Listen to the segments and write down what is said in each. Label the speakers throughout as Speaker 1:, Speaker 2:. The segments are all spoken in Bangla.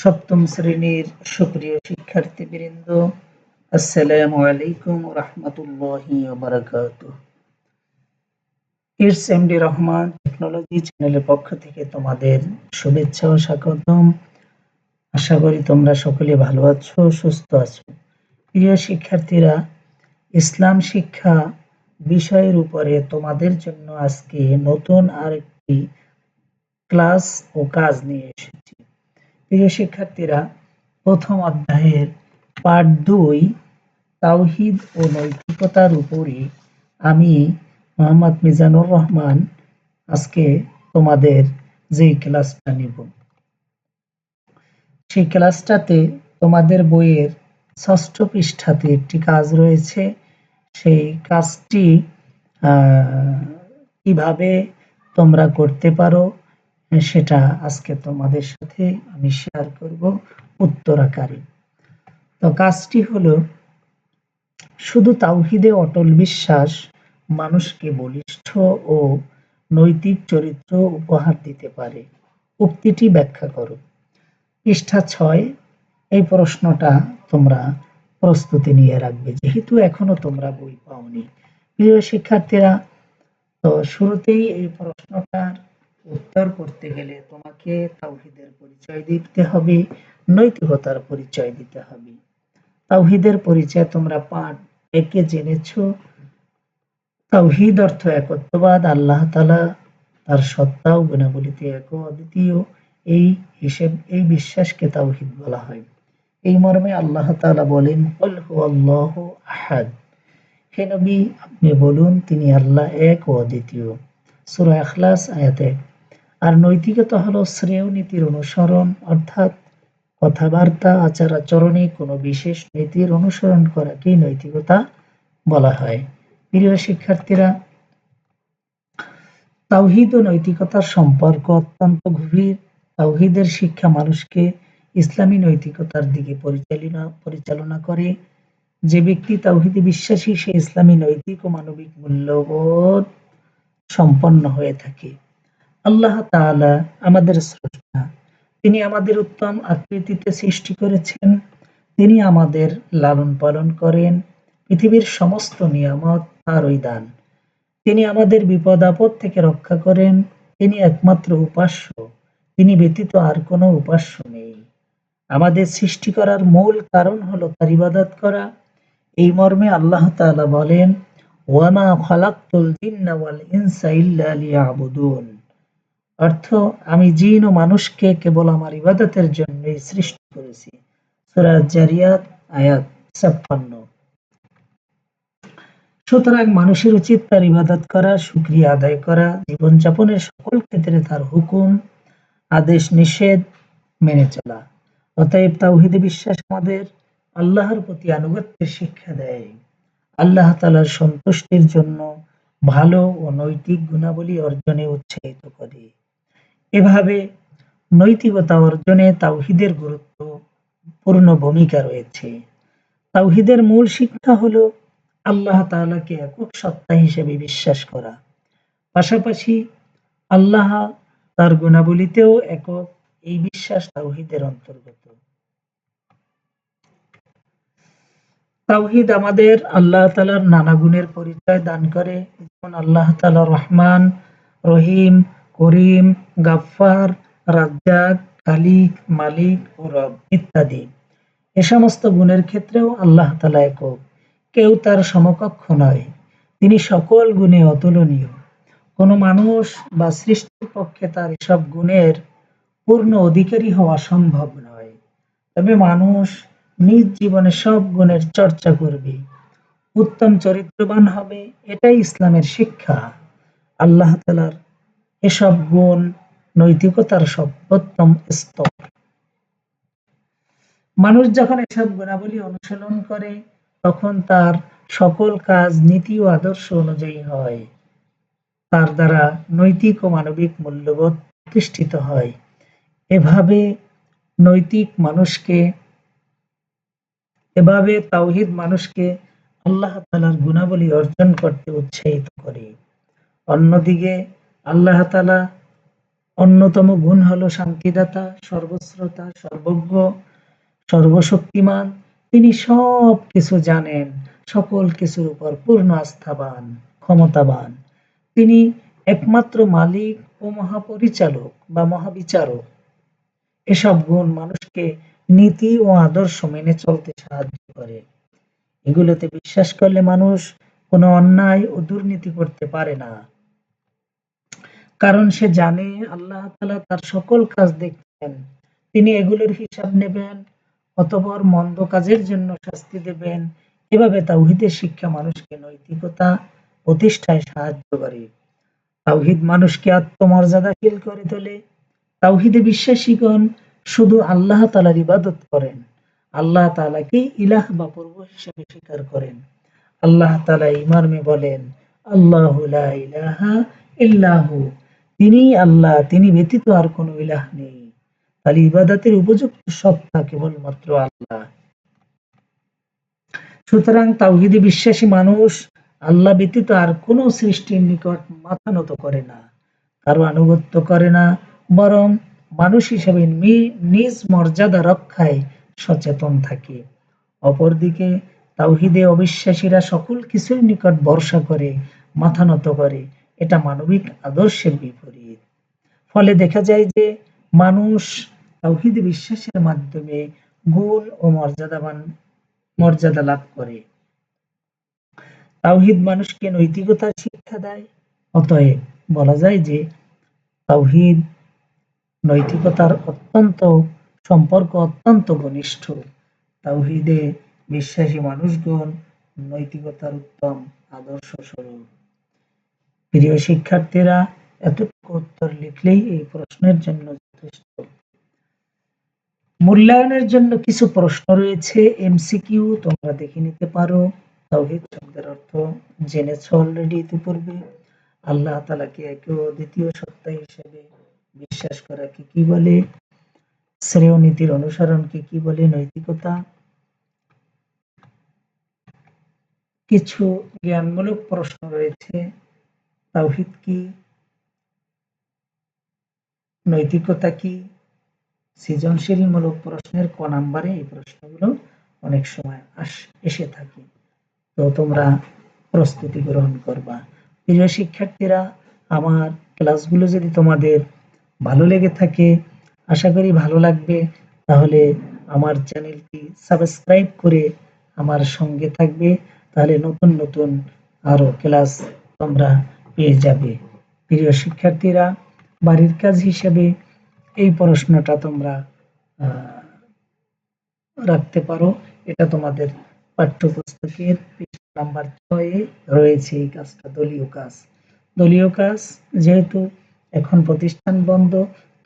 Speaker 1: সপ্তম শ্রেণির সুপ্রিয় আলাইকুম রহমান টেকনোলজি চ্যানেলের পক্ষ থেকে তোমাদের শুভেচ্ছা ও স্বাগতম। আশা করি তোমরা সকলে ভালো আছো, সুস্থ আছো। প্রিয় শিক্ষার্থীরা, ইসলাম শিক্ষা বিষয়ের উপরে তোমাদের জন্য আজকে নতুন আরেকটি ক্লাস ও কাজ নিয়ে এসেছি। প্রিয় শিক্ষার্থীরা, প্রথম অধ্যায়ের পাঠ দুই, তাওহিদ ও নৈতিকতার উপরে আমি মোহাম্মদ মিজানুর রহমান আজকে তোমাদের যে ক্লাসটা নিব। সেই ক্লাসটাতে তোমাদের বইয়ের ষষ্ঠ পৃষ্ঠাতে একটি কাজ রয়েছে। সেই কাজটি কীভাবে তোমরা করতে পারো সেটা আজকে তোমাদের সাথে আমি শেয়ার করব উত্তর আকারে তো কাজটি হলো, শুধু তাওহিদে অটল বিশ্বাস মানুষকে বলিষ্ঠ ও নৈতিক চরিত্র উপহার দিতে পারে। উক্তিটি ব্যাখ্যা করো। পৃষ্ঠা ছয়, এই প্রশ্নটা তোমরা প্রস্তুতি নিয়ে রাখবে, যেহেতু এখনও তোমরা বই পাওনি। প্রিয় শিক্ষার্থীরা, তো শুরুতেই এই প্রশ্নটার উত্তর করতে গেলে তোমাকে তাওহিদের পরিচয় দিতে হবে, নৈতিকতার পরিচয় দিতে হবে। তাওহিদের পরিচয় তোমরা পাঠ একে জেনেছ। তাওহিদ অর্থ একত্ববাদ, আল্লাহ তালা তার সত্তা ও গুণাবলিতে এক অদ্বিতীয়। এই হিসেব, এই বিশ্বাসকে তাওহিদ বলা হয়। এই মর্মে আল্লাহ তালা বলেন আল্লাহ আহাদ। হে নবী, আপনি বলুন, তিনি আল্লাহ এক ও অদ্বিতীয়। সুরা এখলাস আয়াতে আর নৈতিকতা হলো শ্রেয় নীতির অনুসরণ, অর্থাৎ কথাবার্তা, আচার আচরণে কোনো বিশেষ নীতির অনুসরণ করাকেই নৈতিকতা বলা হয়। প্রিয় শিক্ষার্থীরা, তাওহিদ ও নৈতিকতার সম্পর্ক অত্যন্ত গভীর। তাওহিদের শিক্ষা মানুষকে ইসলামী নৈতিকতার দিকে পরিচালনা পরিচালনা করে। যে ব্যক্তি তাওহিদে বিশ্বাসী, সে ইসলামী নৈতিক ও মানবিক মূল্যবোধ সম্পন্ন হয়ে থাকে। আল্লাহ তাআলা আমাদের স্রষ্টা। তিনি আমাদের উত্তম আকৃতিতে সৃষ্টি করেছেন। তিনি আমাদের লালন পালন করেন। পৃথিবীর সমস্ত নিয়ামত তারই দান। তিনি আমাদের বিপদ আপদ থেকে রক্ষা করেন। তিনি একমাত্র উপাস্য। তিনি ব্যতীত আর কোনো উপাস্য নেই। আমাদের সৃষ্টি করার মূল কারণ হলো তার ইবাদত করা। এই মর্মে আল্লাহ তাআলা বলেন ওয়ামা খালাকতুল জিন্না ওয়াল ইনসা ইল্লা অর্থ, আমি জিন ও মানুষকে কেবল আমার ইবাদতের জন্যই সৃষ্টি করেছি। জারিয়াত আয়াত ছাপ্পান্ন। সুতরাং মানুষের উচিত তার ইবাদত করা, সুক্রিয়া আদায় করা, জীবনযাপনের সকল ক্ষেত্রে তার হুকুম, আদেশ, নিষেধ মেনে চলা। অতএব তাওহিদে বিশ্বাস আমাদের, আল্লাহর প্রতি আনুগত্যের শিক্ষা দেয়। আল্লাহ তালার সন্তুষ্টির জন্য ভালো ও নৈতিক গুণাবলী অর্জনে উৎসাহিত করে। এভাবে নৈতিকতা অর্জনে তাওহিদের গুরুত্বপূর্ণ ভূমিকা রয়েছে। তাওহিদের মূল শিক্ষা হলো আল্লাহ তাআলাকে একক সত্তা হিসেবে বিশ্বাস করা। পাশাপাশি আল্লাহ তার গুণাবলীতেও একক এই বিশ্বাস তাওহিদের অন্তর্গত। তাওহিদ আমাদের আল্লাহ তালার নানা গুণের পরিচয় দান করে। যেমন আল্লাহ তালা রহমান, রহিম করিম, গাফফার, রাজ্জাক, খালিক, মালিক ও রব ইত্যাদি। এ সমস্ত গুণের ক্ষেত্রেও আল্লাহ তালা একক। কেউ তার সমকক্ষ নয়। তিনি সকল গুণে অতুলনীয়। কোনো মানুষ বা সৃষ্টির পক্ষে তার এসব গুণের পূর্ণ অধিকারী হওয়া সম্ভব নয়। তবে মানুষ নিজ জীবনে সব গুণের চর্চা করবে। উত্তম চরিত্রবান হবে, এটাই ইসলামের শিক্ষা। আল্লাহ তালার এসব গুণ নৈতিকতার সর্বোত্তম স্তর। মানুষ যখন এসব গুণাবলী অনুশীলন করে, তখন তার সকল কাজ নীতি ও আদর্শ অনুযায়ী হয়। তার দ্বারা নৈতিক ও মানবিক মূল্যবোধ প্রতিষ্ঠিত হয়। এভাবে নৈতিক মানুষকে, এভাবে তাওহিদ মানুষকে আল্লাহ তালার গুণাবলী অর্জন করতে উৎসাহিত করে। অন্যদিকে আল্লাহ তালা অন্যতম গুণ হল শান্তিদাতা, সর্বশ্রোতা, সর্বজ্ঞ, সর্বশক্তিমান। তিনি সব কিছু জানেন, সকল কিছুর উপর পূর্ণ আস্থাবান, ক্ষমতাবান। তিনি একমাত্র মালিক ও মহাপরিচালক বা মহাবিচারক। এসব গুণ মানুষকে নীতি ও আদর্শ মেনে চলতে সাহায্য করে। এগুলোতে বিশ্বাস করলে মানুষ কোনো অন্যায় ও দুর্নীতি করতে পারে না। কারণ সে জানে আল্লাহ তাআলা তার সকল কাজ দেখছেন। তিনি এগুলোর হিসাব নেবেন, অতঃপর মন্দ কাজের জন্য শাস্তি দেবেন। এভাবে তাওহীদের শিক্ষা মানুষকে নৈতিকতা প্রতিষ্ঠায় সাহায্য করে। তাওহীদ মানুষকে আত্মমর্যাদাশীল করে তোলে। তাওহীদে বিশ্বাসীগণ শুধু আল্লাহ তালার ইবাদত করেন। আল্লাহ তাআলাকেই ইলাহ বা পূর্ব হিসেবে স্বীকার করেন। আল্লাহ তালা ইমার্মে বলেন, আল্লাহ ইলাহা ইল্লাহু তিনিই আল্লাহ, তিনি ব্যতীত আর কোনো ইলাহ নেই। তাহলে ইবাদতের উপযুক্ত সত্তা কেবলমাত্র আল্লাহ। সুতরাং তাওহীদে বিশ্বাসী মানুষ আল্লাহ ব্যতীত আর কোনো সৃষ্টির নিকট মাথা নত করে না, কারও আনুগত্য করে না, বরং মানুষ হিসেবে নিজ মর্যাদা রক্ষায় সচেতন থাকে। অপরদিকে তাওহিদে অবিশ্বাসীরা সকল কিছুর নিকট ভরসা করে, মাথা নত করে। এটা মানবিক আদর্শের বিপরীত। ফলে দেখা যায় যে মানুষ তাওহীদে বিশ্বাসের মাধ্যমে গুণ ও মর্যাদাবান, মর্যাদা লাভ করে। তাওহীদ মানুষকে নৈতিকতার শিক্ষা দেয়। অতএব বলা যায় যে তাওহীদ নৈতিকতার অত্যন্ত, সম্পর্ক অত্যন্ত ঘনিষ্ঠ। তাওহীদে বিশ্বাসী মানুষগণ নৈতিকতার উত্তম আদর্শ স্বরূপ। প্রিয় শিক্ষার্থীরা, এতটুকু উত্তর লিখলেই এই প্রশ্নের জন্য যথেষ্ট। মূল্যায়নের জন্য কিছু প্রশ্ন রয়েছে এমসিকিউ তোমরা দেখে নিতে পারো। তাওহীদ শব্দের অর্থ জেনেছ অলরেডি ইতিপূর্বে আল্লাহ তালাকে একে দ্বিতীয় সত্তা হিসেবে বিশ্বাস করাকে কি বলে? শ্রেয় নীতির অনুসরণকে কি বলে? নৈতিকতা। কিছু জ্ঞানমূলক প্রশ্ন রয়েছে তাওহিদ কি? নৈতিকতা কি? সৃজনশীলমূলক প্রশ্নের ক নাম্বারে এই প্রশ্নগুলো অনেক সময় আস, এসে থাকে। তো তোমরা প্রস্তুতি গ্রহণ করবা। প্রিয় শিক্ষার্থীরা, আমার ক্লাসগুলো যদি তোমাদের ভালো লেগে থাকে, আশা করি ভালো লাগবে, তাহলে আমার চ্যানেলটি সাবস্ক্রাইব করে আমার সঙ্গে থাকবে। তাহলে নতুন নতুন আরও ক্লাস তোমরা পেয়ে যাবে। প্রিয় শিক্ষার্থীরা, বাড়ির কাজ হিসেবে এই প্রশ্নটা তোমরা রাখতে পারো। এটা তোমাদের পাঠ্যপুস্তকের নাম্বার ছয়ে রয়েছে এই কাজটা, দলীয় কাজ। দলীয় কাজ যেহেতু এখন প্রতিষ্ঠান বন্ধ,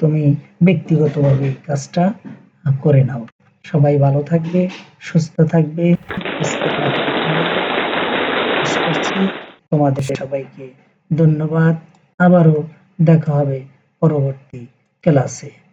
Speaker 1: তুমি ব্যক্তিগতভাবে এই কাজটা করে নাও। সবাই ভালো থাকবে, সুস্থ থাকবে। তোমাদের সবাইকে ধন্যবাদ। আবারও দেখা হবে পরবর্তী ক্লাসে।